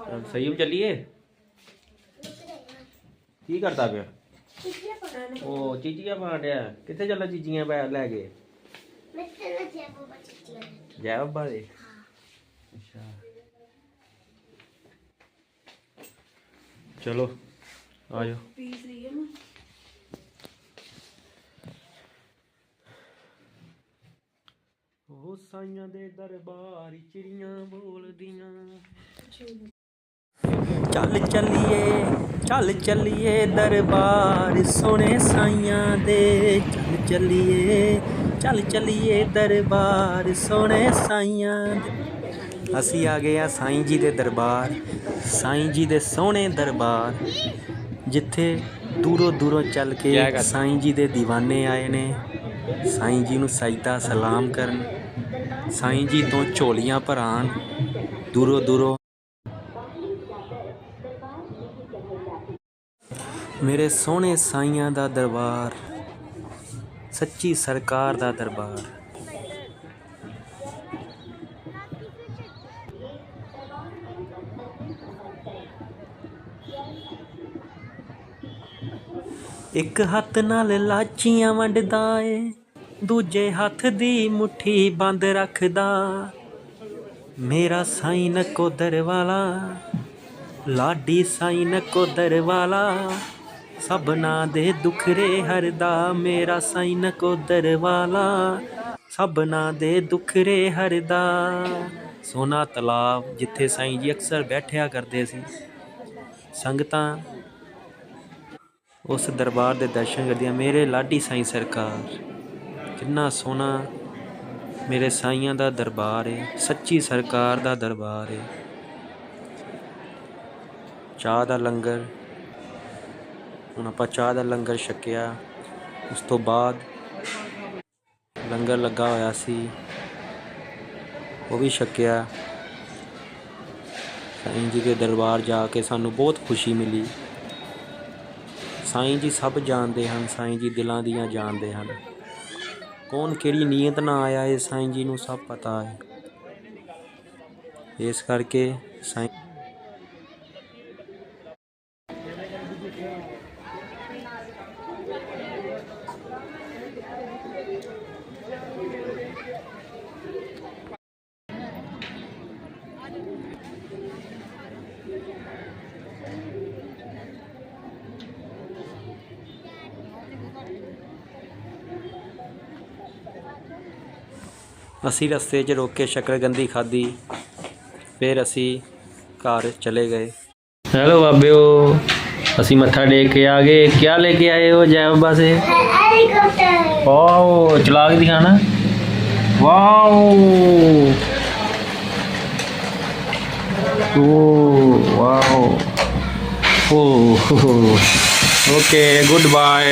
ਚੱਲ ਸਹੀ ਚੱਲੀਏ ਕੀ ਕਰਦਾ ਪਿਆ ਉਹ ਚੀਚੀਆਂ ਪਾੜਿਆ ਕਿੱਥੇ ਚੱਲਾ ਚੀਚੀਆਂ ਪੈ ਲੈ ਕੇ? ਜੈ ਬੱਬਾ ਦੇ ਅੱਛਾ ਚਲੋ ਆ ਜਾਓ ਪੀਸ ਲਈ ਹੈ ਮੈਂ ਉਹ ਸਾਈਆਂ ਦੇ ਦਰਬਾਰ ਚਿੜੀਆਂ ਬੋਲਦੀਆਂ ਚੱਲ ਚੱਲੀਏ ਚੱਲ ਚੱਲੀਏ ਦਰਬਾਰ ਸੋਹਣੇ ਸਾਈਆਂ ਦੇ। ਚੱਲ ਚੱਲੀਏ ਚੱਲ ਚੱਲੀਏ ਦਰਬਾਰ ਸੋਹਣੇ ਸਾਈਆਂ ਦੇ। ਅਸੀਂ ਆ ਗਏ ਆ ਸਾਈਂ ਜੀ ਦੇ ਦਰਬਾਰ ਸਾਈਂ ਜੀ ਦੇ ਸੋਹਣੇ ਦਰਬਾਰ ਜਿੱਥੇ ਦੂਰੋਂ ਦੂਰੋਂ ਚੱਲ ਕੇ ਸਾਈਂ ਜੀ ਦੇ دیਵਾਨੇ ਆਏ ਨੇ। ਸਾਈਂ ਜੀ ਨੂੰ ਸਜਦਾ ਸਲਾਮ ਕਰਨ। ਸਾਈਂ ਜੀ ਤੋਂ ਝੋਲੀਆਂ ਭਰਾਣ। ਦੂਰੋਂ ਦੂਰੋਂ ਮੇਰੇ ਸੋਹਣੇ ਸਾਈਆਂ ਦਾ ਦਰਬਾਰ, ਸੱਚੀ ਸਰਕਾਰ ਦਾ ਦਰਬਾਰ। ਇੱਕ ਹੱਥ ਨਾਲ ਲਾਚੀਆਂ ਵੰਡਦਾ ਏ, ਦੂਜੇ ਹੱਥ ਦੀ ਮੁਠੀ ਬੰਦ ਰੱਖਦਾ। ਮੇਰਾ ਸਾਈਂ ਨਕੋਦਰ ਵਾਲਾ, ਲਾਡੀ ਸਾਈਂ ਨਕੋਦਰ ਵਾਲਾ ਸਭਨਾ ਦੇ ਦੁਖਰੇ ਹਰਦਾ, ਮੇਰਾ ਸਾਈਂ ਨਕੋਦਰ ਵਾਲਾ। ਸਭਨਾ ਦੇ ਦੁਖਰੇ ਹਰਦਾ। ਸੋਨਾ ਤਲਾਬ, ਜਿੱਥੇ ਸਾਈਂ ਜੀ ਅਕਸਰ ਬੈਠਿਆ ਕਰਦੇ ਸੀ। ਸੰਗਤਾਂ ਉਸ ਦਰਬਾਰ ਦੇ ਦਰਸ਼ਨ ਕਰਦੀਆਂ, ਮੇਰੇ ਲਾਡੀ ਸਾਈਂ ਸਰਕਾਰ, ਕਿੰਨਾ ਸੋਹਣਾ ਮੇਰੇ ਸਾਈਆਂ ਦਾ ਦਰਬਾਰ ਏ, ਸੱਚੀ ਸਰਕਾਰ ਦਾ ਦਰਬਾਰ ਏ। ਚਾਹ ਦਾ ਲੰਗਰ ਹੁਣ ਆਪਾਂ ਚਾਹ ਦਾ ਲੰਗਰ ਛਕਿਆ। ਉਸ ਤੋਂ ਬਾਅਦ ਲੰਗਰ ਲੱਗਾ ਹੋਇਆ ਸੀ। ਉਹ ਵੀ ਛਕਿਆ। ਸਾਈਂ ਜੀ ਦੇ ਦਰਬਾਰ ਜਾ ਕੇ ਸਾਨੂੰ ਬਹੁਤ ਖੁਸ਼ੀ ਮਿਲੀ। ਸਾਈਂ ਜੀ ਸਭ ਜਾਣਦੇ ਹਨ, ਸਾਈਂ ਜੀ ਦਿਲਾਂ ਦੀਆਂ ਜਾਣਦੇ ਹਨ। ਕੌਣ ਕਿਹੜੀ ਨੀਅਤ ਨਾਲ ਆਇਆ, ਇਹ ਸਾਈਂ ਜੀ ਨੂੰ ਸਭ ਪਤਾ ਹੈ। ਇਸ ਕਰਕੇ ਸਾਈਂ ਅਸੀਂ ਰਸਤੇ 'ਚ ਰੋਕ ਕੇ ਸ਼ਕਰਗੰਦੀ ਖਾਧੀ ਫਿਰ ਅਸੀਂ ਘਰ ਚਲੇ ਗਏ। ਹੈਲੋ ਬਾਬਿਓ। असि मथा टेक के आ गए क्या लेके आए हो जय बाबा से वाओ चला के दिखाना वाह वाओ ओ ओके गुड बाय